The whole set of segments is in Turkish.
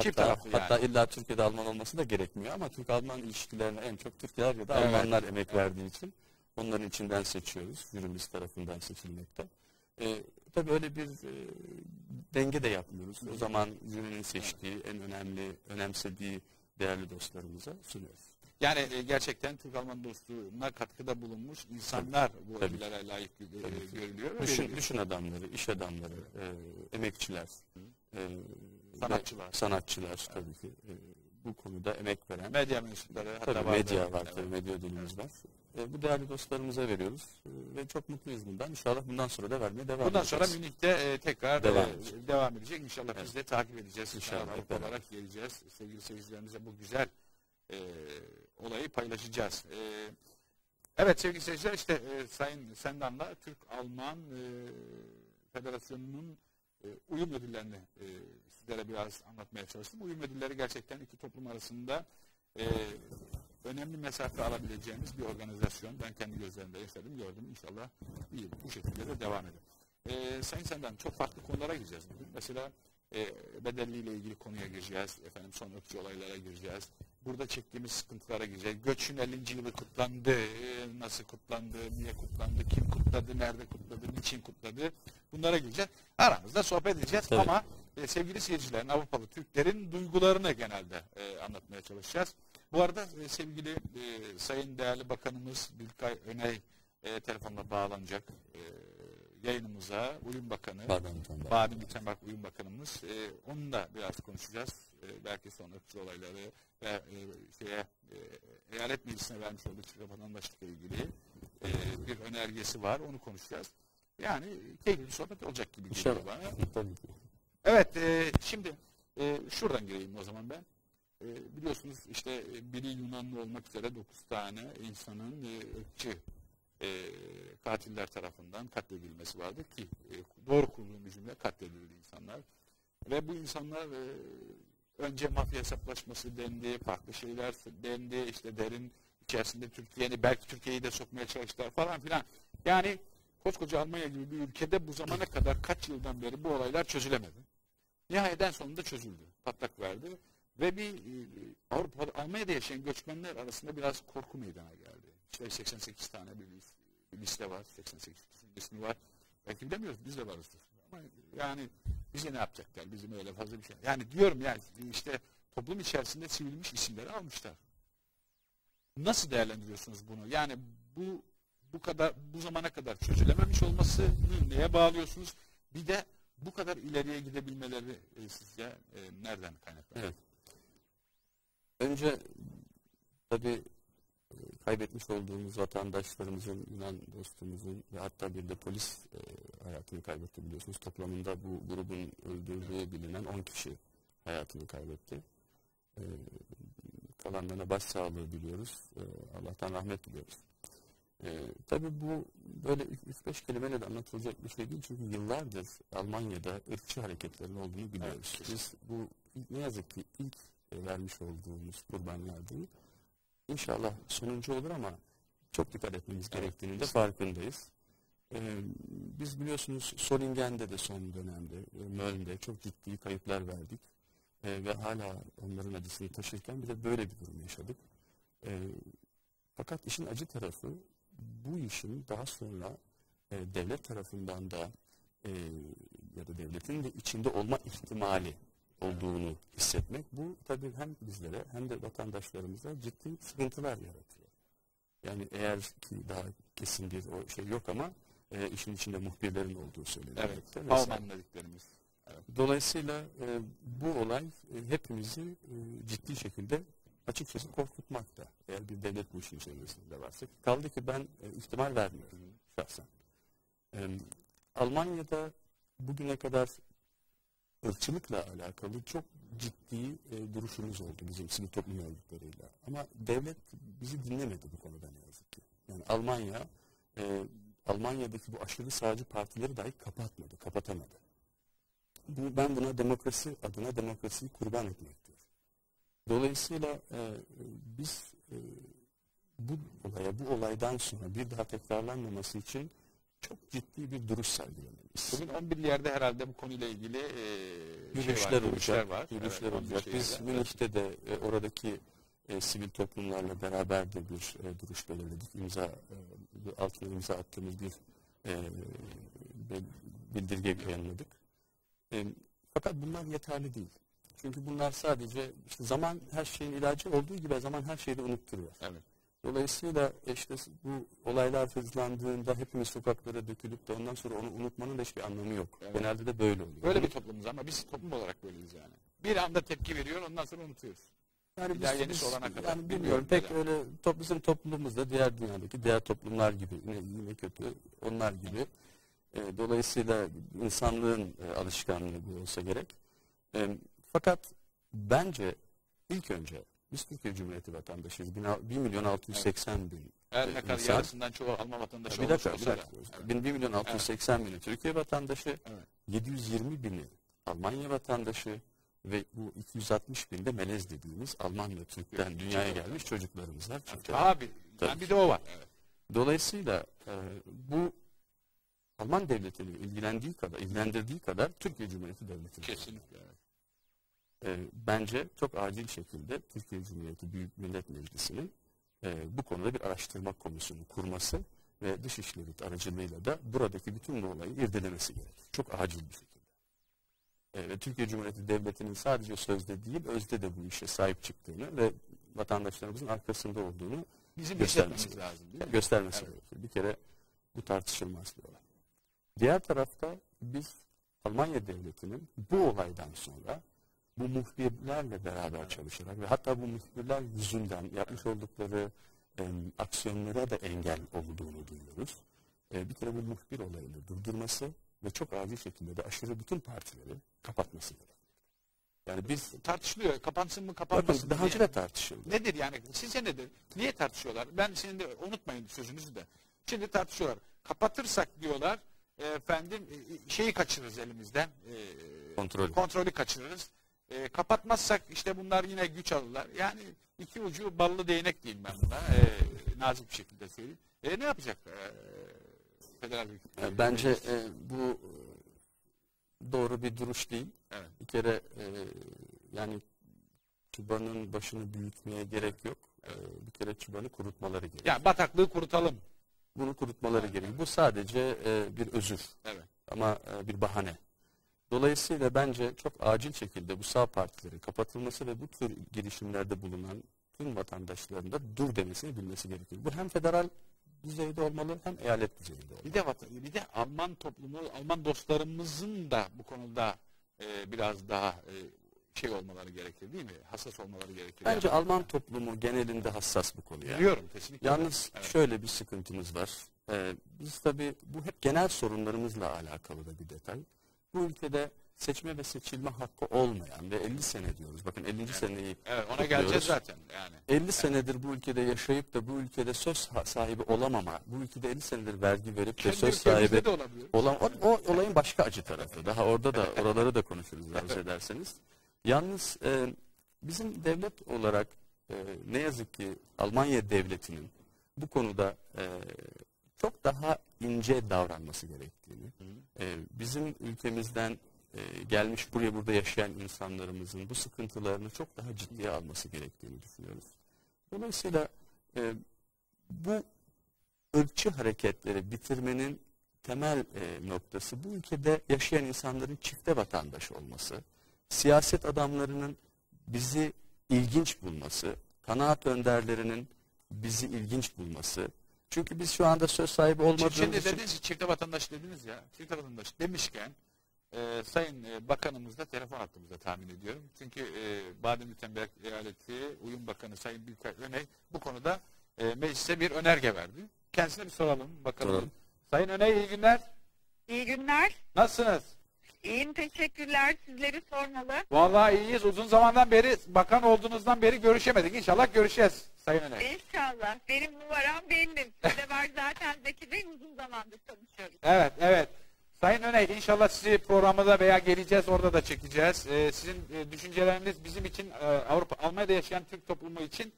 Çift hatta, taraflı yani. hatta illa Türkiye'de Alman olması da gerekmiyor ama Türk-Alman ilişkilerine en çok Türkler ya da Evet. Almanlar emek verdiği için onların içinden seçiyoruz. Jürimiz tarafından seçilmekte. Ee, tabii öyle bir e, denge de yapmıyoruz. O zaman jürinin seçtiği en önemli, önemsediği değerli dostlarımıza sunuyoruz. Yani e, gerçekten Türk-Alman dostluğuna katkıda bulunmuş insanlar bu Tabii. ödüllere layık e, Tabii ki. görülüyor. Düşün, bir- düşün adamları, iş adamları, e, emekçiler, e, Sanatçılar. sanatçılar tabii ki e, bu konuda emek veren. Medya mensupları hatta Tabii medya var, Evet. tabii medya ödülümüz var. E, bu değerli dostlarımıza veriyoruz e, ve çok mutluyuz bundan. İnşallah bundan sonra da vermeye devam Bundan edeceğiz. sonra Münih'te e, tekrar Devam e, edecek. devam edecek. İnşallah biz Evet. de takip edeceğiz. İnşallah, beraber. olarak geleceğiz. Sevgili seyircilerimize bu güzel e, olayı paylaşacağız. E, evet sevgili seyirciler işte e, Sayın Sendan'la Türk-Alman e, Federasyonu'nun e, uyum ödüllerini e, sizlere biraz anlatmaya çalıştım. Uyum ödülleri gerçekten iki toplum arasında e, önemli mesafe alabileceğimiz bir organizasyon. Ben kendi gözlerimde yaşadım, gördüm. İnşallah iyi bu şekilde de devam eder. Ee, Sayın Senden çok farklı konulara gireceğiz bugün. Mesela e, bedelliyle ilgili konuya gireceğiz. Efendim son ırkçı olaylara gireceğiz. Burada çektiğimiz sıkıntılara gireceğiz. Göçün 50. yılı kutlandı. Nasıl kutlandı? Niye kutlandı? Kim kutladı? Nerede kutladı? Niçin kutladı? Bunlara gireceğiz. Aramızda sohbet edeceğiz Tabii. ama e, sevgili seyircilerin, Avrupalı Türklerin duygularını genelde e, anlatmaya çalışacağız. Bu arada e, sevgili e, Sayın Değerli Bakanımız Bilkay Öney e, telefonla bağlanacak e, yayınımıza. Uyum Bakanı. Badim Bitenbak Uyum Bakanımız. E, onunla biraz konuşacağız. E, belki son ırkçı olayları ve e, şeye, e, eyalet meclisine vermiş olduğu Türk vatandaşlıkla ilgili e, bir önergesi var. Onu konuşacağız. Yani keyifli bir sohbet olacak gibi geliyor bana. Tabii ki. Evet, e, şimdi e, şuradan gireyim o zaman ben. E, biliyorsunuz işte e, biri Yunanlı olmak üzere 9 tane insanın e, ırkçı e, katiller tarafından katledilmesi vardı ki e, doğru kurduğum bir cümle katledildi insanlar. Ve bu insanlar e, önce mafya hesaplaşması dendi, farklı şeyler dendi, işte derin içerisinde Türkiye'ni belki Türkiye'yi de sokmaya çalıştılar falan filan. Yani koskoca Almanya gibi bir ülkede bu zamana kadar kaç yıldan beri bu olaylar çözülemedi. Nihayet en sonunda çözüldü. Patlak verdi. Ve bir e, Avrupa, Almanya'da yaşayan göçmenler arasında biraz korku meydana geldi. İşte 88 tane bir, lis- bir liste var. 88 kişinin ismi var. Belki bilemiyoruz. Biz de varızdır. Ama yani bize ne yapacaklar? Bizim öyle fazla bir şey. Yani diyorum yani işte toplum içerisinde sivilmiş isimleri almışlar. Nasıl değerlendiriyorsunuz bunu? Yani bu bu kadar bu zamana kadar çözülememiş olması neye bağlıyorsunuz? Bir de bu kadar ileriye gidebilmeleri e, sizce e, nereden kaynaklanıyor? Evet. Önce tabii e, kaybetmiş olduğumuz vatandaşlarımızın, Yunan dostumuzun ve hatta bir de polis e, hayatını kaybetti biliyorsunuz. Toplamında bu grubun öldürdüğü bilinen 10 kişi hayatını kaybetti. E, kalanlarına başsağlığı diliyoruz. E, Allah'tan rahmet diliyoruz. E, tabii bu böyle 3-5 kelimeyle de anlatılacak bir şey değil. Çünkü yıllardır Almanya'da ırkçı hareketlerin olduğunu biliyoruz. Evet, Biz bu ne yazık ki ilk e, vermiş olduğumuz kurbanlar değil. İnşallah sonuncu olur ama çok dikkat etmemiz gerektiğini de farkındayız. Ee, biz biliyorsunuz Solingen'de de son dönemde, e, Möln'de çok ciddi kayıplar verdik. Ee, ve hala onların acısını taşırken bir de böyle bir durum yaşadık. Ee, fakat işin acı tarafı bu işin daha sonra e, devlet tarafından da e, ya da devletin de içinde olma ihtimali olduğunu hissetmek bu tabii hem bizlere hem de vatandaşlarımıza ciddi sıkıntılar yaratıyor. Yani eğer ki daha kesin bir o şey yok ama e, işin içinde muhbirlerin olduğu söyleniyor. Evet, Vesaire. Alman dediklerimiz. Dolayısıyla e, bu olay e, hepimizi e, ciddi şekilde açıkçası korkutmakta. Eğer bir devlet bu işin içerisinde varsa. Kaldı ki ben e, ihtimal vermiyorum şahsen. E, Almanya'da bugüne kadar ırkçılıkla alakalı çok ciddi e, duruşumuz oldu bizim sivil toplum örgütleriyle. Ama devlet bizi dinlemedi bu konuda ne yazık ki. Yani Almanya, e, Almanya'daki bu aşırı sağcı partileri dahi kapatmadı, kapatamadı. Bu, ben buna demokrasi adına demokrasiyi kurban etmektir. Dolayısıyla e, biz e, bu olaya, bu olaydan sonra bir daha tekrarlanmaması için çok ciddi bir duruş sergilemeliyiz. Bugün 11 yerde herhalde bu konuyla ilgili e, Yürüyüşler şey var, olacak. yürüyüşler var. Yürüyüşler Evet, 11 olacak. Biz. Münih'te de e, oradaki e, sivil toplumlarla beraber de bir e, duruş belirledik. İmza e, altına imza attığımız bir e, bildirge yayınladık. E, fakat bunlar yeterli değil. Çünkü bunlar sadece işte zaman her şeyin ilacı olduğu gibi zaman her şeyi de unutturuyor. Evet. Dolayısıyla işte bu olaylar hızlandığında hepimiz sokaklara dökülüp de ondan sonra onu unutmanın da hiçbir anlamı yok. Evet. Genelde de böyle oluyor. Böyle bir toplumuz ama biz toplum olarak böyleyiz yani. Bir anda tepki veriyor ondan sonra unutuyoruz. Yani Bir daha yenisi olana kadar. Yani bilmiyorum pek neden. öyle top, bizim toplumumuzda diğer dünyadaki diğer toplumlar gibi yine iyi ne kötü onlar gibi. E, dolayısıyla insanlığın e, alışkanlığı bu olsa gerek. E, fakat bence ilk önce biz Türkiye Cumhuriyeti vatandaşıyız. 1 milyon 680 bin Her e, ne kadar insan. yarısından çoğu Alman vatandaşı Bir dakika, bir dakika. Evet. 1 milyon 680 bini Türkiye vatandaşı, Evet. 720 bini Almanya vatandaşı ve bu 260 bin de melez dediğimiz Alman ve Türk'ten dünyaya gelmiş çocuklarımız var. Çünkü- Abi yani bir de o var. Evet. Dolayısıyla e, bu Alman devletini ilgilendiği kadar, ilgilendirdiği kadar Türkiye Cumhuriyeti devleti. Kesinlikle. Evet. E, bence çok acil şekilde Türkiye Cumhuriyeti Büyük Millet Meclisi'nin e, bu konuda bir araştırma komisyonu kurması ve Dışişleri aracılığıyla da buradaki bütün bu olayı irdelemesi gerekir. Çok acil bir şekilde. E, ve Türkiye Cumhuriyeti Devleti'nin sadece sözde değil, özde de bu işe sahip çıktığını ve vatandaşlarımızın arkasında olduğunu Bizim Göstermesi lazım değil mi? göstermesi Evet. gerekir. Bir kere bu tartışılmaz bir olay. Diğer tarafta biz Almanya Devleti'nin bu olaydan sonra bu muhbirlerle beraber çalışarak ve hatta bu muhbirler yüzünden yapmış oldukları em, aksiyonlara da engel olduğunu duyuyoruz. E, bir kere bu muhbir olayını durdurması ve çok acil şekilde de aşırı bütün partileri kapatması gerekir. Yani biz Tartışılıyor. Kapansın mı kapanmasın mı? daha önce de tartışıldı. Nedir yani? Sizce nedir? Niye tartışıyorlar? Ben şimdi unutmayın sözünüzü de. Şimdi tartışıyorlar. Kapatırsak diyorlar e, efendim e, şeyi kaçırırız elimizden. e, Kontrolü. Kontrolü kaçırırız. E, kapatmazsak işte bunlar yine güç alırlar. Yani iki ucu ballı değnek diyeyim ben buna. E, nazik bir şekilde söyleyeyim. E, ne yapacak? E, federal hükümet? Bence e, bu e, doğru bir duruş değil. Evet. Bir kere e, yani çubanın başını büyütmeye gerek yok. E, bir kere çubanı kurutmaları gerek. Yani bataklığı kurutalım. Bunu kurutmaları gerek. Bu sadece e, bir özür Evet. ama e, bir bahane. Dolayısıyla bence çok acil şekilde bu sağ partilerin kapatılması ve bu tür girişimlerde bulunan tüm vatandaşların da dur demesini bilmesi gerekir. Bu hem federal düzeyde olmalı hem eyalet düzeyinde olmalı. Bir de vatan- bir de Alman toplumu, Alman dostlarımızın da bu konuda e, biraz daha e, şey olmaları gerekir değil mi? Hassas olmaları gerekir. Bence Yani. Alman toplumu genelinde hassas bu konuya. Biliyorum kesinlikle. Yalnız Evet. şöyle bir sıkıntımız var. Ee, biz tabii bu hep genel sorunlarımızla alakalı da bir detay. Bu ülkede seçme ve seçilme hakkı olmayan ve 50 sene diyoruz. Bakın 50. seneyi Evet ona kutluyoruz. geleceğiz zaten yani. 50 senedir bu ülkede yaşayıp da bu ülkede söz sahibi olamama, bu ülkede 50 senedir vergi verip de Kendi söz sahibi olan o, o olayın başka acı tarafı. Daha orada da oraları da konuşuruz arzu ederseniz. Yalnız e, bizim devlet olarak e, ne yazık ki Almanya devletinin bu konuda e, çok daha ince davranması gerektiğini, e, bizim ülkemizden e, gelmiş buraya burada yaşayan insanlarımızın bu sıkıntılarını çok daha ciddiye alması gerektiğini düşünüyoruz. Dolayısıyla e, bu ırkçı hareketleri bitirmenin temel e, noktası bu ülkede yaşayan insanların çifte vatandaş olması, siyaset adamlarının bizi ilginç bulması, kanaat önderlerinin bizi ilginç bulması. Çünkü biz şu anda söz sahibi olmadığımız Şimdi için dediniz çifte vatandaş dediniz ya. Çifte vatandaş demişken e, Sayın e, Bakanımız da telefon attığımızda tahmin ediyorum. Çünkü e, Badem-Württemberg Eyaleti Uyum Bakanı Sayın Bilkay Öney bu konuda e, meclise bir önerge verdi. Kendisine bir soralım bakalım. Soralım. Sayın Öney iyi günler. İyi günler. Nasılsınız? İyiyim teşekkürler. Sizleri sormalı. Vallahi iyiyiz. Uzun zamandan beri bakan olduğunuzdan beri görüşemedik. İnşallah görüşeceğiz Sayın Öney. İnşallah. Benim numaram benim. Sizde var zaten Zeki Bey uzun zamandır tanışıyoruz. Evet, evet. Sayın Öney inşallah sizi programda veya geleceğiz orada da çekeceğiz. Ee, sizin e, düşünceleriniz bizim için e, Avrupa Almanya'da yaşayan Türk toplumu için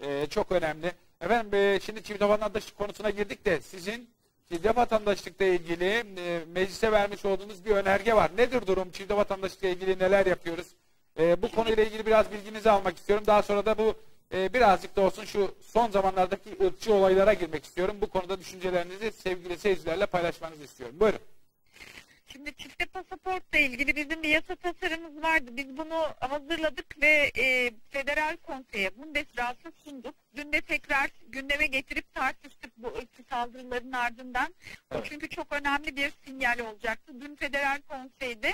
e, çok önemli. Efendim e, şimdi çift vatandaş konusuna girdik de sizin çifte vatandaşlıkla ilgili e, meclise vermiş olduğunuz bir önerge var. Nedir durum? Çifte vatandaşlıkla ilgili neler yapıyoruz? E, bu konuyla ilgili biraz bilginizi almak istiyorum. Daha sonra da bu e, birazcık da olsun şu son zamanlardaki ırkçı olaylara girmek istiyorum. Bu konuda düşüncelerinizi sevgili seyircilerle paylaşmanızı istiyorum. Buyurun. Şimdi çifte pasaportla ilgili bizim bir yasa tasarımımız vardı. Biz bunu hazırladık ve e, Federal Konsey'e Bundesrat'a sunduk. Dün de tekrar gündeme getirip tartıştık bu ırkçı saldırıların ardından. O Evet. çünkü çok önemli bir sinyal olacaktı. Dün Federal Konsey'de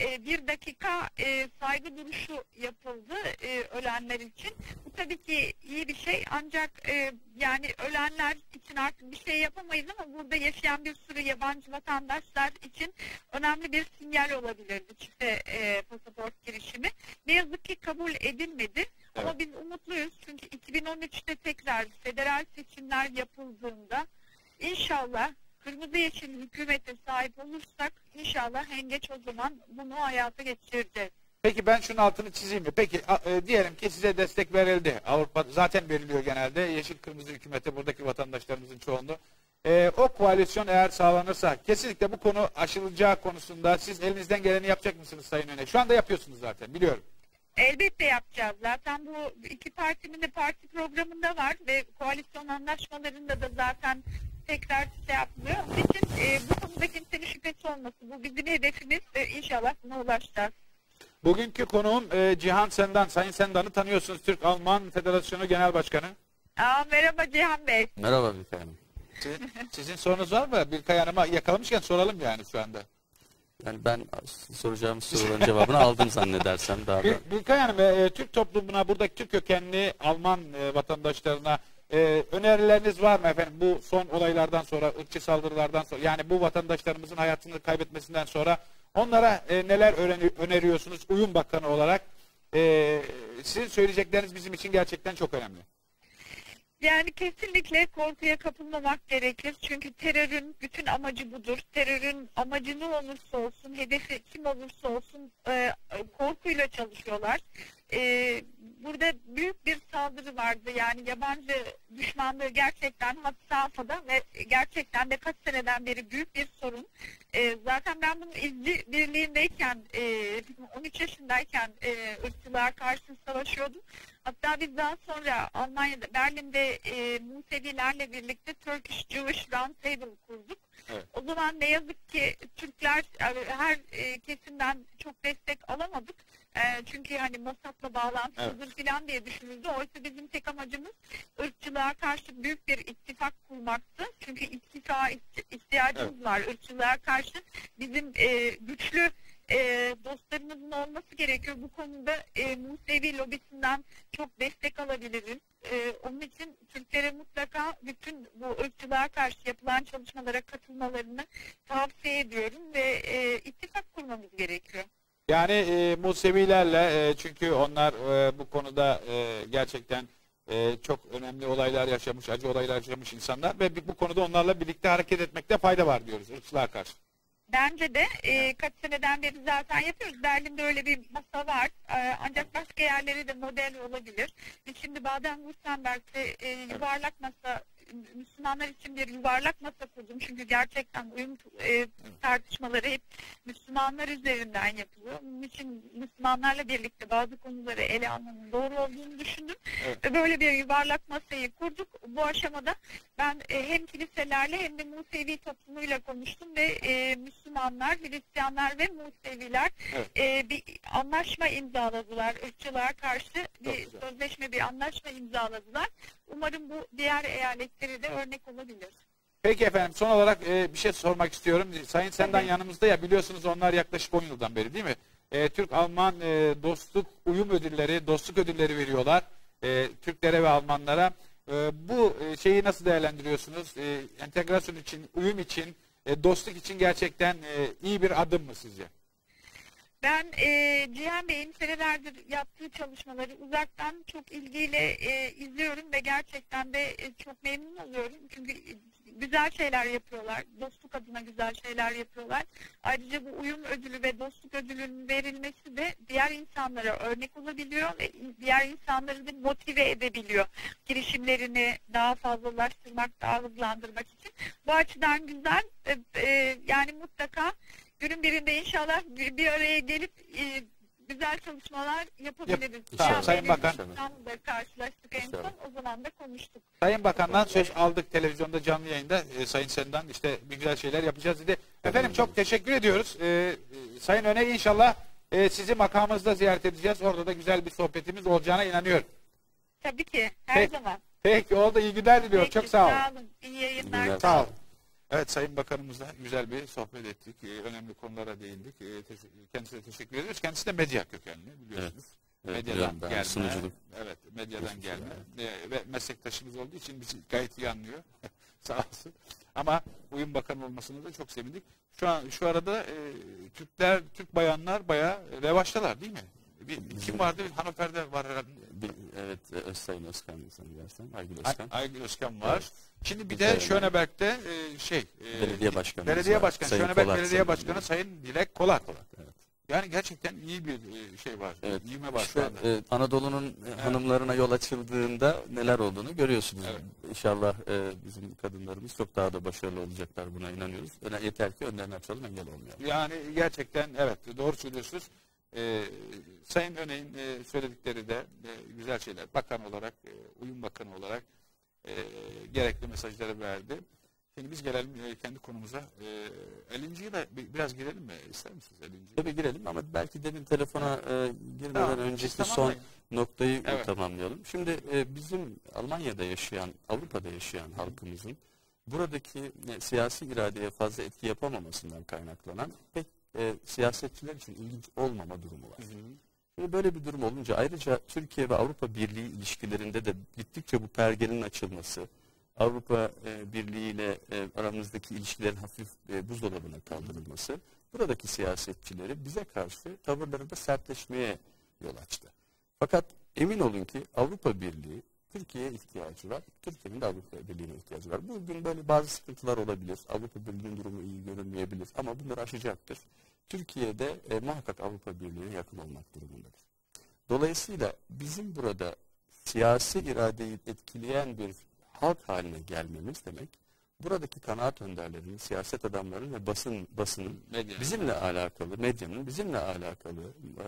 e, bir dakika e, saygı duruşu yapıldı e, ölenler için. Bu tabii ki iyi bir şey ancak e, yani ölenler için artık bir şey yapamayız ama burada yaşayan bir sürü yabancı vatandaşlar için önemli bir sinyal olabilirdi çifte e, pasaport girişimi. Ne yazık ki kabul edilmedi. Ama biz umutluyuz çünkü 2013'te tekrar federal seçimler yapıldığında inşallah kırmızı yeşil hükümete sahip olursak inşallah en geç o zaman bunu hayata geçireceğiz. Peki ben şunun altını çizeyim mi? Peki e, diyelim ki size destek verildi. Avrupa zaten veriliyor genelde. Yeşil kırmızı hükümete buradaki vatandaşlarımızın çoğunluğu. E, o koalisyon eğer sağlanırsa kesinlikle bu konu aşılacağı konusunda siz elinizden geleni yapacak mısınız Sayın Öne? Şu anda yapıyorsunuz zaten biliyorum. Elbette yapacağız. Zaten bu iki partinin de parti programında var ve koalisyon anlaşmalarında da zaten tekrar şey yapmıyor. Onun için e, bu konuda kimsenin şüphesi olması. Bu bizim hedefimiz ve inşallah buna ulaşacağız. Bugünkü konuğum e, Cihan Sendan. Sayın Sendan'ı tanıyorsunuz. Türk-Alman Federasyonu Genel Başkanı. Aa, merhaba Cihan Bey. Merhaba bir tanem. Sizin, sizin sorunuz var mı? Birkay Hanım'a yakalamışken soralım yani şu anda. Yani ben soracağım soruların cevabını aldım zannedersem daha da. Bir, Birkay Hanım, e, Türk toplumuna, buradaki Türk kökenli Alman e, vatandaşlarına e, önerileriniz var mı efendim? Bu son olaylardan sonra, ırkçı saldırılardan sonra, yani bu vatandaşlarımızın hayatını kaybetmesinden sonra onlara e, neler öğreni- öneriyorsunuz uyum bakanı olarak? E, sizin söyleyecekleriniz bizim için gerçekten çok önemli. Yani kesinlikle korkuya kapılmamak gerekir. Çünkü terörün bütün amacı budur. Terörün amacı ne olursa olsun, hedefi kim olursa olsun e, korkuyla çalışıyorlar. E, burada büyük bir saldırı vardı. Yani yabancı düşmanlığı gerçekten had safhada ve gerçekten de kaç seneden beri büyük bir sorun. E, zaten ben bunun izci birliğindeyken, e, 13 yaşındayken e, ırkçılığa karşı savaşıyordum. Hatta biz daha sonra Almanya'da, Berlin'de e, Musevilerle birlikte Turkish Jewish Round Table kurduk. Evet. O zaman ne yazık ki Türkler her e, kesimden çok destek alamadık. E, çünkü hani Mossad'la bağlantılıdır falan diye düşünüldü. Oysa bizim tek amacımız ırkçılığa karşı büyük bir ittifak kurmaktı. Çünkü ittifaka ihti- ihtiyacımız var ırkçılığa karşı. Bizim e, güçlü e, dostlarımızın olması gerekiyor. Bu konuda e, Musevi lobisinden çok destek alabiliriz. E, onun için Türklere mutlaka bütün bu ırkçılığa karşı yapılan çalışmalara katılmalarını tavsiye ediyorum ve e, ittifak kurmamız gerekiyor. Yani e, Musevilerle e, çünkü onlar e, bu konuda e, gerçekten e, çok önemli olaylar yaşamış, acı olaylar yaşamış insanlar ve bu konuda onlarla birlikte hareket etmekte fayda var diyoruz ırkçılığa karşı. Bence de e, kaç seneden beri zaten yapıyoruz. Berlin'de öyle bir masa var. E, ancak başka yerleri de model olabilir. Biz şimdi Baden-Württemberg'de e, yuvarlak masa Müslümanlar için bir yuvarlak masa kurdum. Çünkü gerçekten uyum e, tartışmaları hep Müslümanlar üzerinden yapılıyor. Bunun için Müslümanlarla birlikte bazı konuları ele almanın doğru olduğunu düşündüm. Evet. Ve böyle bir yuvarlak masayı kurduk. Bu aşamada ben e, hem kiliselerle hem de Musevi toplumuyla konuştum ve e, Müslümanlar, Hristiyanlar ve Museviler Evet. e, bir anlaşma imzaladılar. Irkçılığa karşı bir sözleşme, bir anlaşma imzaladılar. Umarım bu diğer eyaletlere de örnek olabilir. Peki efendim son olarak e, bir şey sormak istiyorum. Sayın Sendan Tabii. yanımızda ya biliyorsunuz onlar yaklaşık 10 yıldan beri değil mi? E, Türk-Alman e, dostluk uyum ödülleri, dostluk ödülleri veriyorlar e, Türklere ve Almanlara. E, bu e, şeyi nasıl değerlendiriyorsunuz? E, entegrasyon için, uyum için, e, dostluk için gerçekten e, iyi bir adım mı sizce? Ben e, Cihan Bey'in senelerdir yaptığı çalışmaları uzaktan çok ilgiyle e, izliyorum ve gerçekten de e, çok memnun oluyorum. Çünkü güzel şeyler yapıyorlar. Dostluk adına güzel şeyler yapıyorlar. Ayrıca bu uyum ödülü ve dostluk ödülünün verilmesi de diğer insanlara örnek olabiliyor ve diğer insanları da motive edebiliyor. Girişimlerini daha fazlalaştırmak, daha hızlandırmak için. Bu açıdan güzel. E, e, yani mutlaka günün birinde inşallah bir, bir araya gelip e, güzel çalışmalar yapabiliriz. Tamam, Yani Sayın Bakan. İstanbul'da karşılaştık en son. O zaman da konuştuk. Sayın Bakan'dan söz aldık televizyonda canlı yayında. E, Sayın Sen'den işte bir güzel şeyler yapacağız dedi. Efendim çok teşekkür ediyoruz. E, e, Sayın Öne inşallah e, sizi makamınızda ziyaret edeceğiz. Orada da güzel bir sohbetimiz olacağına inanıyorum. Tabii ki. Her Peki. zaman. Peki oldu iyi günler diliyorum. Peki, Çok sağ olun. Sağ olun. İyi yayınlar. Sağ olun. Evet Sayın Bakanımızla güzel bir sohbet ettik. Ee, önemli konulara değindik. Ee, kendisine teşekkür ediyoruz. Kendisi de medya kökenli biliyorsunuz. Evet, medyadan ben. gelme. Sunuculuk. Evet medyadan gelme. Ee, ve meslektaşımız olduğu için bizi gayet iyi anlıyor. Sağ olsun. Ama Uyum Bakanı olmasına da çok sevindik. Şu an şu arada e, Türkler, Türk bayanlar bayağı revaçtalar değil mi? Bir, kim vardı? Hanöfer'de var herhalde. Bir, evet e, Özsayın Özkan sanırsam. Aygül Ay- Özkan. Aygül Özkan var. Evet. Şimdi bir de Schöneberg'de e, şey e, Belediye başkanımız Belediye. Başkanı Sayın Schöneberg Kolat Belediye sanırım. Başkanı Sayın Dilek Kolat. Evet. Yani gerçekten iyi bir e, şey var. Evet. İyime var İşte, e, Anadolu'nun e, hanımlarına yol açıldığında neler olduğunu görüyorsunuz. Evet. İnşallah e, bizim kadınlarımız çok daha da başarılı olacaklar buna inanıyoruz. Yeter ki önlerini açalım engel olmayalım. Yani gerçekten evet doğru söylüyorsunuz. E, Sayın Öney'in e, söyledikleri de e, güzel şeyler. Bakan olarak, e, Uyum Bakanı olarak e, gerekli mesajları verdi. Şimdi biz gelelim e, kendi konumuza. E, 50. yıla bi- biraz girelim mi? İster misiniz 50. yıla? Tabii girelim ama belki demin telefona e, girmeden Tamam, önceki siz son noktayı Evet. tamamlayalım. Şimdi e, bizim Almanya'da yaşayan, Avrupa'da yaşayan halkımızın buradaki e, siyasi iradeye fazla etki yapamamasından kaynaklanan pek e, siyasetçiler için ilginç olmama durumu var. Şimdi böyle bir durum olunca ayrıca Türkiye ve Avrupa Birliği ilişkilerinde de gittikçe bu pergenin açılması, Avrupa e, Birliği ile e, aramızdaki ilişkilerin hafif e, buzdolabına kaldırılması buradaki siyasetçileri bize karşı tavırlarında sertleşmeye yol açtı. Fakat emin olun ki Avrupa Birliği Türkiye'ye ihtiyacı var. Türkiye'nin de Avrupa Birliği'ne ihtiyacı var. Bugün böyle bazı sıkıntılar olabilir. Avrupa Birliği'nin durumu iyi görünmeyebilir ama bunları aşacaktır. Türkiye'de e, muhakkak Avrupa Birliği'ne yakın olmak durumundadır. Dolayısıyla bizim burada siyasi iradeyi etkileyen bir halk haline gelmemiz demek, buradaki kanaat önderlerinin, siyaset adamlarının ve basın basının Medya. bizimle alakalı, medyanın bizimle alakalı e,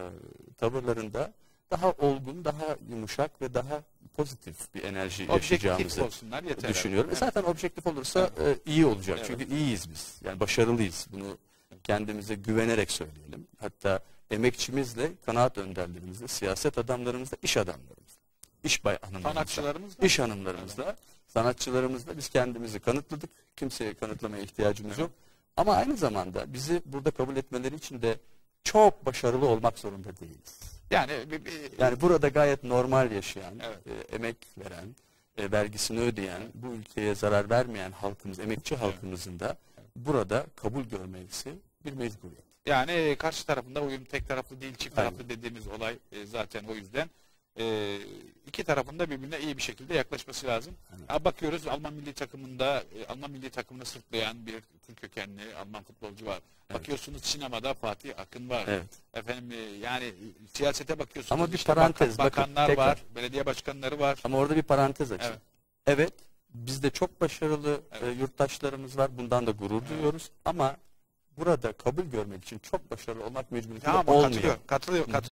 tavırlarında daha olgun, daha yumuşak ve daha pozitif bir enerji Objektif yaşayacağımızı olsunlar yeter. düşünüyorum. Evet. Zaten objektif olursa e, iyi olacak. Evet. Çünkü iyiyiz biz. Yani başarılıyız. Bunu kendimize güvenerek söyleyelim. Hatta emekçimizle, kanaat önderlerimizle, siyaset adamlarımızla, iş adamlarımızla, iş bay hanımlarımızla, Sanatçılarımız da- iş hanımlarımızla, sanatçılarımızla biz kendimizi kanıtladık. Kimseye kanıtlamaya ihtiyacımız yok. Ama aynı zamanda bizi burada kabul etmeleri için de çok başarılı olmak zorunda değiliz. Yani bir, bir, Yani burada gayet normal yaşayan, Evet. e, emek veren, e, vergisini ödeyen, bu ülkeye zarar vermeyen halkımız, emekçi halkımızın da burada kabul görmesi bir mecburiyet. Yani e, karşı tarafında uyum tek taraflı değil çift Aynen. taraflı dediğimiz olay e, zaten o yüzden e, iki tarafında birbirine iyi bir şekilde yaklaşması lazım. Aynen. Ha, bakıyoruz Alman milli takımında e, Alman milli takımını sırtlayan bir Türk kökenli Alman futbolcu var. Evet. Bakıyorsunuz sinemada Fatih Akın var. Evet. Efendim e, yani e, siyasete bakıyorsunuz. Ama bir işte parantez, bakan- bakın, bakanlar tekrar. var, belediye başkanları var. Ama orada bir parantez açayım. Evet. Evet, bizde çok başarılı Evet. e, yurttaşlarımız var. Bundan da gurur duyuyoruz. Ama burada kabul görmek için çok başarılı olmak mecburiyetinde olmuyor. katılıyor. Katılıyor. katılıyor.